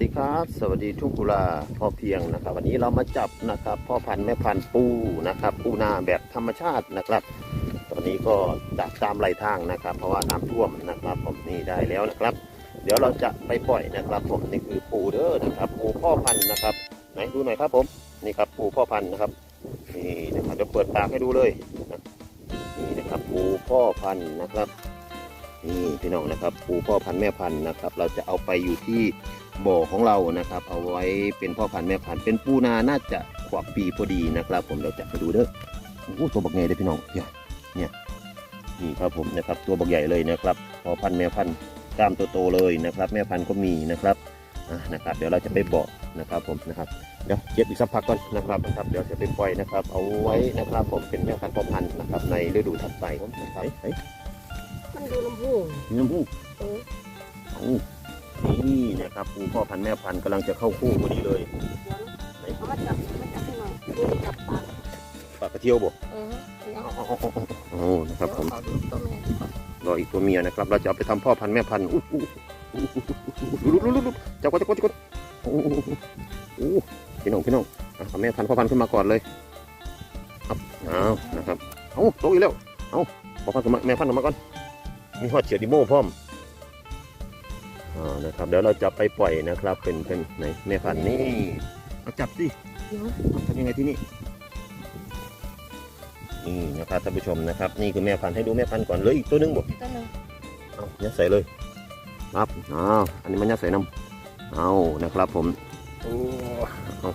ดีครับ สวัสดีทุกกุลาพอเพียงนะครับ วันนี้เรามาจับนะครับพ่อพันธุ์แม่พันธุ์ปูนะครับ ปูนาแบบธรรมชาตินะครับ ตอนนี้ก็จับตามไหลทางนะครับ เพราะว่าน้ำท่วมนะครับ ผมนี่ได้แล้วนะครับ เดี๋ยวเราจะไปปล่อยนะครับ ผมนี่คือปูเด้อนะครับ ปูพ่อพันธุ์นะครับไหนดูหน่อยครับผมนี่ครับปูพ่อพันธุ์นะครับนี่นะครับจะเปิดปากให้ดูเลยนะนี่นะครับปูพ่อพันธุ์นะครับนี่พี่น้องนะครับปูพ่อพันธุ์แม่พันธุ์นะครับ เราจะเอาไปอยู่ที่ บ่อของเรานะครับ เอาไว้เป็นพ่อพันธุ์แม่พันธุ์เป็นปูนาน่าจะขวบปีพอดีนะครับ ผมเราจะไปดูเด้อโอ้โหตัวบักใหญ่เลยพี่น้องเนี่ยเนี่ยนี่ครับผมนะครับตัวบักใหญ่เลยนะครับพ่อพันธุ์แม่พันธุ์กล้ามโตๆเลยนะครับ แม่พันธุ์ก็มีนะครับอะนะครับ เดี๋ยวเราจะไปบ่อนะครับผมนะครับเดี๋ยวเก็บอีกสักพักก่อนนะครับนะครับ เดี๋ยวจะไปปล่อยนะครับ เอาไว้นะครับ ผมเป็นแม่พันธุ์พ่อพันธุ์นะครับ ในฤดูถัดไปนะครับเฮ้ยมันดูลำพูมีน้ำพุเออเอา นี่นะครับปูพ่อพันธุ์แม่พันธุ์กำลังจะเข้าคู่พอดีเลยเดี๋ยวเอามาจับมาจับให้หน่อยดูจับปากปลากระเทียวบ่เออเดี๋ยวโอ้นะครับผมขอดูตัวแม่ก่อนรออีกตัวเมียนะครับ เราจะเอาไปทำพ่อพันธุ์แม่พันธุ์อู้หูลุลุลุลุจับก่อนจับก่อนจับก่อนโอ้โหโอ้โหพี่น้องพี่น้องอะเอาแม่พันธุ์พ่อพันธุ์ขึ้นมาก่อนเลยครับเอานะครับ เอาลงอีกแล้ว เอาพ่อพันธุ์ขึ้นมาแม่พันธุ์ออกมาก่อน มีฮอดเฉียดดิโม่พร้อม อ่านะครับเดี๋ยวเราจะไปปล่อยนะครับ เป็นเป็นไหนแม่พันธุ์นี่เอาจับสิเดี๋ยวทำยังไงที่นี่นี่นะครับท่านผู้ชมนะครับ นี่คือแม่พันธุ์ให้ดูแม่พันธุ์ก่อนเลยอีกตัวหนึงบอกตัวหนึงเอายัดใส่เลยครับเอาอันนี้มันยัดใส่น้ำเอานะครับผมโอ้เอา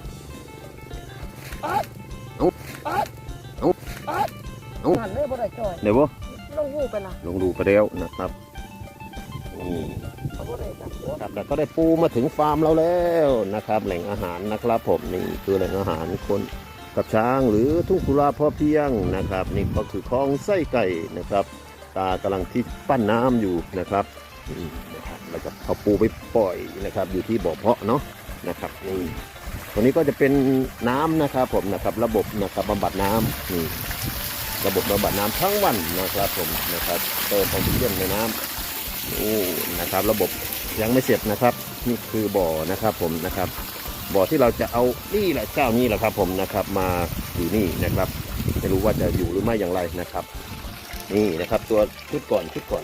หันเลยบ่ได้จ่อยเดี๋ยวบ่ลงหูไปละลงดูไปแล้วนะครับ นี่เขาบ่ได้จับหัวครับแล้วก็ได้ปูมาถึงฟาร์มเราแล้วนะครับ แหล่งอาหารนะครับผมนี่คือแหล่งอาหารคนกับช้างหรือทุ่งกุลาพอเพียงนะครับ นี่ก็คือคลองไส้ไก่นะครับ ตากำลังที่ปั้นน้ำอยู่นะครับนี่นะครับเราจะเอาปูไปปล่อยนะครับ อยู่ที่บ่อเพาะเนาะนะครับนี่ตัวนี้ก็จะเป็นน้ำนะครับผมนะครับระบบนะครับบำบัดน้ำนี่ระบบบำบัดน้ำทั้งวันนะครับผมนะครับเติมออกซิเจนในน้ำ โอ้นะครับ ระบบยังไม่เสร็จนะครับ นี่คือบ่อนะครับผมนะครับ บ่อที่เราจะเอานี่แหละเจ้านี่แหละครับ ผมนะครับ มาอยู่นี่นะครับไม่รู้ว่าจะอยู่หรือไม่อย่างไรนะครับ นี่นะครับ ตัวชุดก่อนชุดก่อน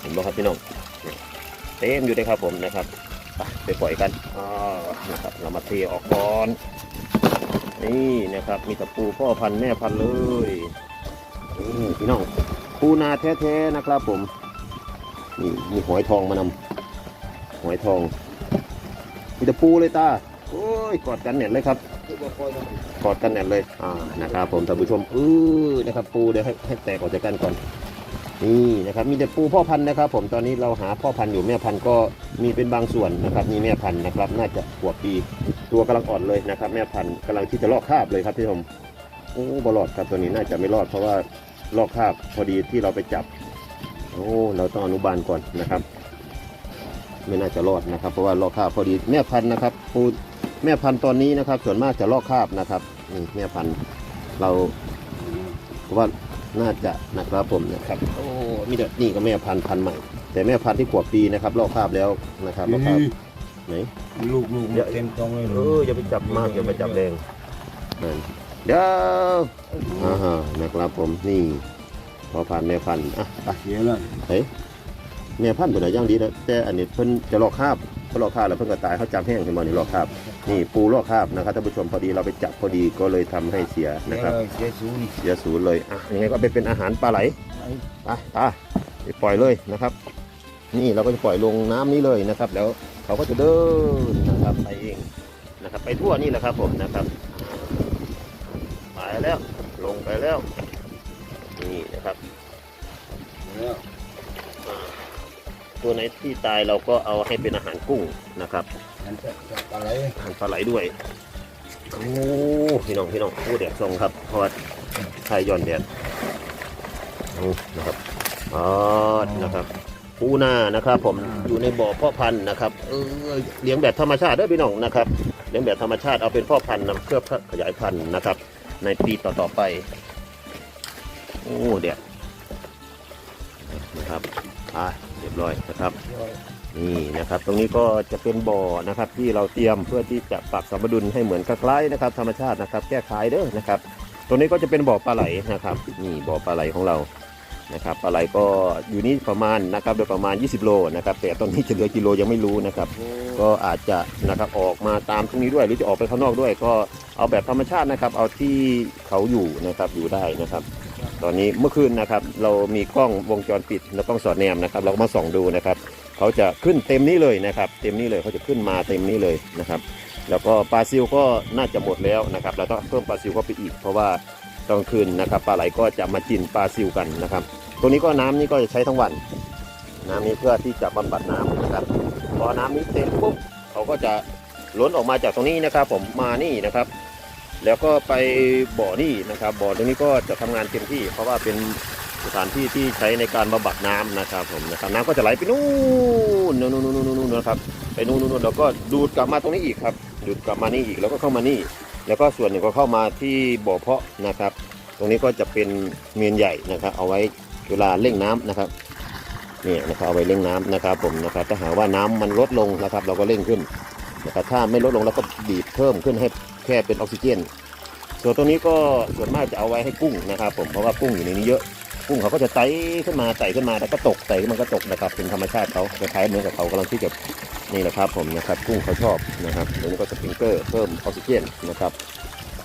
เห็นไหมครับพี่น้องเต็มอยู่เลยครับผมนะครับไปปล่อยกันอ่านะครับ เรามาเทออกก่อนนี่นะครับ มีตะปูพ่อพันธุ์แม่พันธุ์เลยนี่พี่น้องปูนาแท้ๆนะครับผม นี่มีหอยทองมานำหอยทองมีแตะปูเลยตาโอ้ยกอดกันเนี่ยเลยครับกอดกันแน่นเลยอ่านะครับผมท่านผู้ชมเออนะครับปูเดี๋ยวให้ให้แตกออกจากกันก่อนนี่นะครับมีแต่ปูพ่อพันธุ์นะครับ ผมตอนนี้เราหาพ่อพันธุ์อยู่แม่พันธุ์ก็มีเป็นบางส่วนนะครับมีแม่พันธุ์นะครับ น่าจะขวบปีตัวกำลังอ่อนเลยนะครับ แม่พันธุ์กำลังที่จะลอกคราบเลยครับพี่ชมโอ้บรอดครับตัวนี้น่าจะไม่รอดเพราะว่าลอกคราบพอดีที่เราไปจับ โอ้เราต้องอนุบาลก่อนนะครับ ไม่น่าจะรอดนะครับ เพราะว่าลอกคราบพอดีแม่พันธุ์นะครับปูแม่พันธุ์ตอนนี้นะครับ ส่วนมากจะลอกคราบนะครับนี่แม่พันธุ์เราว่าน่าจะนะครับผมนะครับโอ้มีแต่นี่ก็แม่พันธุ์พันธุ์ใหม่ แต่แม่พันธุ์ที่ขวบปีนะครับลอกคราบแล้วนะครับลอกคราบไหนลูกลูกเดี๋ยวเต็มตรงเลยเอออย่าไปจับมากอย่าไปจับแรงนั่นเดี๋ยวอ่าฮะนะครับผมนี่ พอพันธุ์แม่พันธุ์อะไปเสียแล้วเฮ้ยแม่พันธุ์ตัวไหนย่างดีนะแต่อันนี้เพิ่นจะลอกคราบเพิ่นลอกคราบแล้วเพิ่นก็ตายเขาจำแห้งขึ้นมานี่ลอกคราบนี่ปูลอกคราบนะครับท่านผู้ชมพอดีเราไปจับพอดีก็เลยทำให้เสียเสียนะครับเลยเสียศูนย์เสียศูนย์เลยอะยังไงก็ไปเป็นอาหารปลาไหลไปไปไปปล่อยเลยนะครับ นี่เราก็จะปล่อยลงน้ำนี้เลยนะครับ แล้วเขาก็จะเดินนะครับไปเองนะครับ ไปทั่วนี่แหละครับผมนะครับไปแล้วลงไปแล้วนี่นะครับ ตัวไหนที่ตายเราก็เอาให้เป็นอาหารกุ้งนะครับมันจะจะอะไรอาหารปลาไหลด้วยโอ้พี่น้องพี่น้องโอ้แดดส่องครับเพราะว่าชายย่อนแดดโอ้นะครับอ๋อนะครับปูนานะครับ ผมอยู่ในบ่อพ่อพันธุ์นะครับเออเลี้ยงแบบธรรมชาติเด้อพี่น้องนะครับเลี้ยงแบบธรรมชาติเอาเป็นพ่อพันธุ์นะเพื่อขยายพันธุ์นะครับ ในปีต่อๆไป โอ้แดดนะครับอ่าเรียบร้อยนะครับ นี่นะครับ ตรงนี้ก็จะเป็นบ่อนะครับ ที่เราเตรียมเพื่อที่จะปรับสมดุลให้เหมือนกับคล้ายๆนะครับ ธรรมชาตินะครับ แก้ไขเด้อนะครับ ตรงนี้ก็จะเป็นบ่อปลาไหลนะครับ นี่บ่อปลาไหลของเรานะครับปลาไหลก็อยู่นี่ประมาณนะครับโดยประมาณ 20 โลนะครับแต่ตอนนี้จะเหลือกิโลยังไม่รู้นะครับ ก็อาจจะนะครับออกมาตามตรงนี้ด้วย หรือจะออกไปข้างนอกด้วย ก็เอาแบบธรรมชาตินะครับ เอาที่เขาอยู่นะครับอยู่ได้นะครับ ตอนนี้เมื่อคืนนะครับ เรามีกล้องวงจรปิดและกล้องสอดแนมนะครับ เราก็มาส่องดูนะครับเขาจะขึ้นเต็มนี้เลยนะครับ เต็มนี้เลยเขาจะขึ้นมาเต็มนี้เลยนะครับ แล้วก็ปลาซิวก็น่าจะหมดแล้วนะครับ เราต้องเพิ่มปลาซิวเข้าไปอีก เพราะว่าตอนคืนนะครับปลาไหลก็จะมากินปลาซิวกันนะครับ ตรงนี้ก็น้ำนี่ก็จะใช้ทั้งวัน น้ำนี้เพื่อที่จะบำบัดน้ำนะครับพอน้ำนี้เต็มปุ๊บเขาก็จะล้นออกมาจากตรงนี้นะครับ ผมมานี่นะครับ แล้วก็ไปบ่อนี่นะครับ บ่อตรงนี้ก็จะทำงานเต็มที่ เพราะว่าเป็นสถานที่ที่ใช้ในการบำบัดน้ำนะครับผมนะครับน้ำก็จะไหลไปนู่นนู่นนู่นนู่นนะครับไปนู่นนู่นแล้วก็ดูดกลับมาตรงนี้อีกครับดูดกลับมานี่อีกแล้วก็เข้ามานี่ แล้วก็ส่วนหนึ่งก็เข้ามาที่บ่อเพาะนะครับ ตรงนี้ก็จะเป็นเมียนใหญ่นะครับ เอาไว้เวลาเร่งน้ำนะครับนี่นะครับเอาไว้เร่งน้ำนะครับผมนะครับถ้าหากว่าน้ำมันลดลงนะครับ เราก็เร่งขึ้น นะครับถ้าไม่ลดลงเราก็บีบเพิ่มขึ้นให้แค่เป็นออกซิเจน ส่วนตรงนี้ก็ส่วนมากจะเอาไว้ให้กุ้งนะครับ ผมเพราะว่ากุ้งอยู่ในนี้เยอะกุ้งเขาก็จะไต่ขึ้นมาไต่ขึ้นมาแล้วก็ตกไต่มันก็ตกนะครับเป็นธรรมชาติเขาคล้ายๆเหมือนกับเขากำลังที่จะนี่แหละครับผมนะครับกุ้งเขาชอบนะครับตรงนี้ก็สปริงเกอร์เพิ่มออกซิเจนนะครับ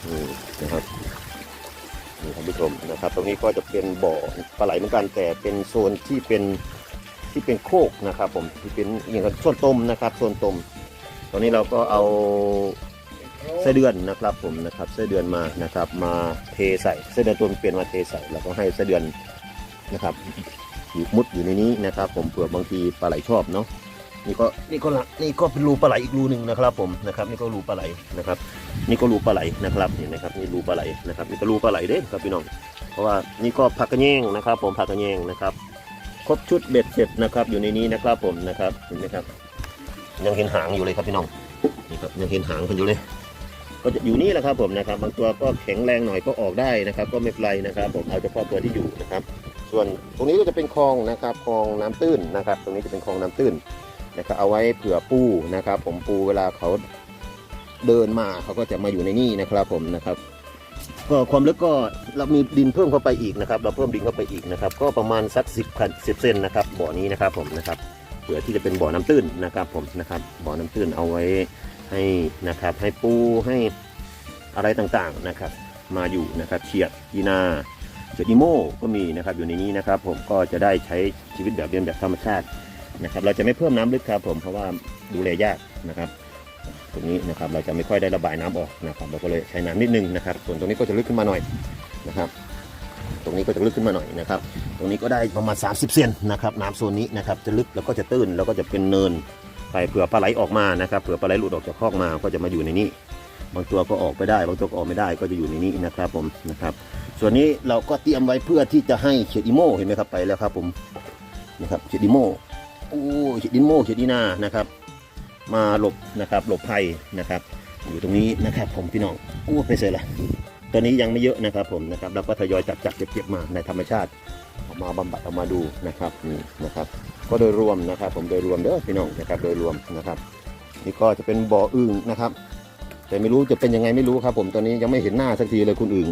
นี่นะครับนี่ท่านผู้ชมนะครับ ตรงนี้ก็จะเป็นบ่อปลาไหลเหมือนกันแต่เป็นโซนที่เป็นที่เป็นโคกนะครับ ผมที่เป็นอย่างกับโซนต้มนะครับโซนต้ม ตรงนี้เราก็เอาไส้เดือนนะครับผมนะครับไส้เดือนมานะครับ มาเทใส่ไส้เดือนตัวมันเปลี่ยนมาเทใส่แล้วก็ให้ไส้เดือนนะครับอยู่มุดอยู่ในนี้นะครับ ผมเผื่อบางทีปลาไหลชอบเนาะนี่ก็นี่ก็นี่ก็เป็นรูปลาไหลอีกรูหนึ่งนะครับ ผมนะครับ นี่ก็รูปลาไหลนะครับ นี่ก็รูปลาไหลนะครับเห็นไหมครับนี่รูปลาไหลนะครับนี่ก็รูปลาไหลเด้ครับพี่น้อง เพราะว่านี่ก็ผักกระแยงนะครับ ผมผักกระแยงนะครับ ครบชุดเบ็ดเสร็จนะครับ อยู่ในนี้นะครับผมนะครับเห็นไหมครับ ยังเห็นหางอยู่เลยครับพี่น้องนี่ครับยังเห็นหางมันอยู่เลย ก็จะอยู่นี่แหละครับผมนะครับ บางตัวก็แข็งแรงหน่อยก็ออกได้นะครับ ก็ไม่เป็นไรนะครับ ผมเอาเฉพาะตัวที่อยู่นะครับ ส่วนตรงนี้ก็จะเป็นคลองนะครับคลองน้ำตื้นนะครับ ตรงนี้จะเป็นคลองน้ำตื้นนะครับเอาไว้เผื่อปูนะครับ ผมปูเวลาเขาเดินมาเขาก็จะมาอยู่ในนี่นะครับผมนะครับ ก็ความลึกก็เรามีดินเพิ่มเข้าไปอีกนะครับ เราเพิ่มดินเข้าไปอีกนะครับ ก็ประมาณสักสิบสิบเซนนะครับบ่อนี้นะครับผมนะครับ ผื่อที่จะเป็นบ่อน้ำตื้นนะครับผมนะครับบ่อน้ำตื้นเอาไว้ให้นะครับให้ปูให้อะไรต่างๆนะครับ มาอยู่นะครับเฉียดยีนาเฉียดอีโมก็มีนะครับอยู่ในนี้นะครับ ผมก็จะได้ใช้ชีวิตแบบเรียนแบบธรรมชาตินะครับ เราจะไม่เพิ่มน้ำลึกครับผมเพราะว่าดูแลยากนะครับตรงนี้นะครับเราจะไม่ค่อยได้ระบายน้ำออกนะครับ เราก็เลยใช้น้ำนิดนึงนะครับ ส่วนตรงนี้ก็จะลึกขึ้นมาหน่อยนะครับ รงนี้ก็จะลึกขึ้นมาหน่อยนะครับ ตรงนี้ก็ได้ประมาณ 30 เซนนะครับน้ำโซนนี้นะครับจะลึกแล้วก็จะตื้นแล้วก็จะเป็นเนินไปเผื่อปลาไหลออกมานะครับเผื่อปลาไหลหลุดออกจากคอกมาก็จะมาอยู่ในนี้บางตัวก็ออกไปได้บางตัวก็ออกไม่ได้ก็จะอยู่ในนี้นะครับผมนะครับ ส่วนนี้เราก็เตรียมไว้เพื่อที่จะให้เขียดอีโมเห็นไหมครับไปแล้วครับผมนะครับเขียดอีโมโอ้เขียดอีโมเขียดอีนานะครับ มาหลบนะครับหลบภัยนะครับ อยู่ตรงนี้นะครับผมพี่น้องโอ้ไปเสร็จละ ตอนนี้ยังไม่เยอะนะครับผมนะครับเราก็ทยอยจับจับเก็บเก็บมาในธรรมชาติเอามาบำบัดเอามาดูนะครับนี่นะครับ ก็โดยรวมนะครับ ผมโดยรวมเด้อพี่น้องนะครับ โดยรวมนะครับ นี่ก็จะเป็นบ่ออึ่งนะครับ แต่ไม่รู้จะเป็นยังไงไม่รู้ครับ ผมตอนนี้ยังไม่เห็นหน้าสักทีเลยคุณอึ่ง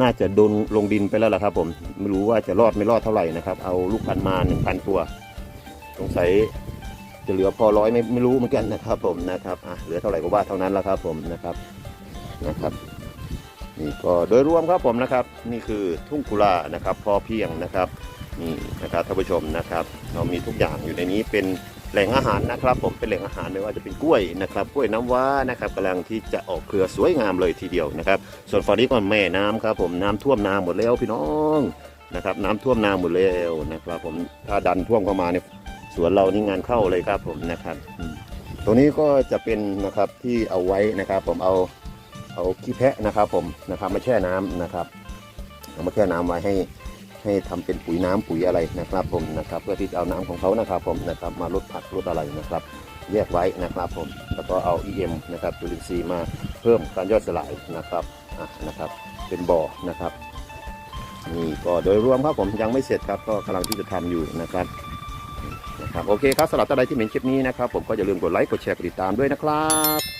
น่าจะโดนลงดินไปแล้วล่ะครับ ผมไม่รู้ว่าจะรอดไม่รอดเท่าไหร่นะครับ เอาลูกพันมาหนึ่งพันตัวสงสัยจะเหลือพอร้อยไม่ไม่รู้เหมือนกันนะครับ ผมนะครับอะเหลือเท่าไหร่ก็ว่าเท่านั้นแล้วครับ ผมนะครับนะครับ นี่ก็โดยรวมครับผมนะครับ นี่คือทุ่งกุลานะครับพอเพียงนะครับนี่นะครับท่านผู้ชมนะครับ เรามีทุกอย่างอยู่ในนี้เป็นแหล่งอาหารนะครับ ผมเป็นแหล่งอาหารไม่ว่าจะเป็นกล้วยนะครับกล้วยน้ำว้านะครับกำลังที่จะออกเครือสวยงามเลยทีเดียวนะครับ ส่วนฝั่งนี้ก็แม่น้ำครับผมน้ำท่วมนาหมดแล้วพี่น้องนะครับน้ำท่วมนาหมดแล้วนะครับ ผมถ้าดันท่วมเข้ามาเนี่ยสวนเรานี่งานเข้าเลยครับผมนะครับ ตรงนี้ก็จะเป็นนะครับที่เอาไว้นะครับ ผมเอา เอาขี้แพะนะครับผมนะครับมาแช่น้ำนะครับเอามาแช่น้ำไว้ให้ให้ทำเป็นปุ๋ยน้ำปุ๋ยอะไรนะครับผมนะครับ เพื่อที่จะเอาน้ำของเขานะครับผมนะครับมาลดผักลดอะไรนะครับ แยกไว้นะครับผมแล้วก็เอา EM นะครับจุลินทรีย์มาเพิ่มการย่อยสลายนะครับอะนะครับ เป็นบ่อนะครับนี่ก็โดยรวมครับผมยังไม่เสร็จครับก็กำลังที่จะทำอยู่นะครับนะครับโอเคครับสำหรับท่านใดที่เห็นคลิปนี้นะครับ ผมก็อย่าลืมกดไลค์กดแชร์กดติดตามด้วยนะครับ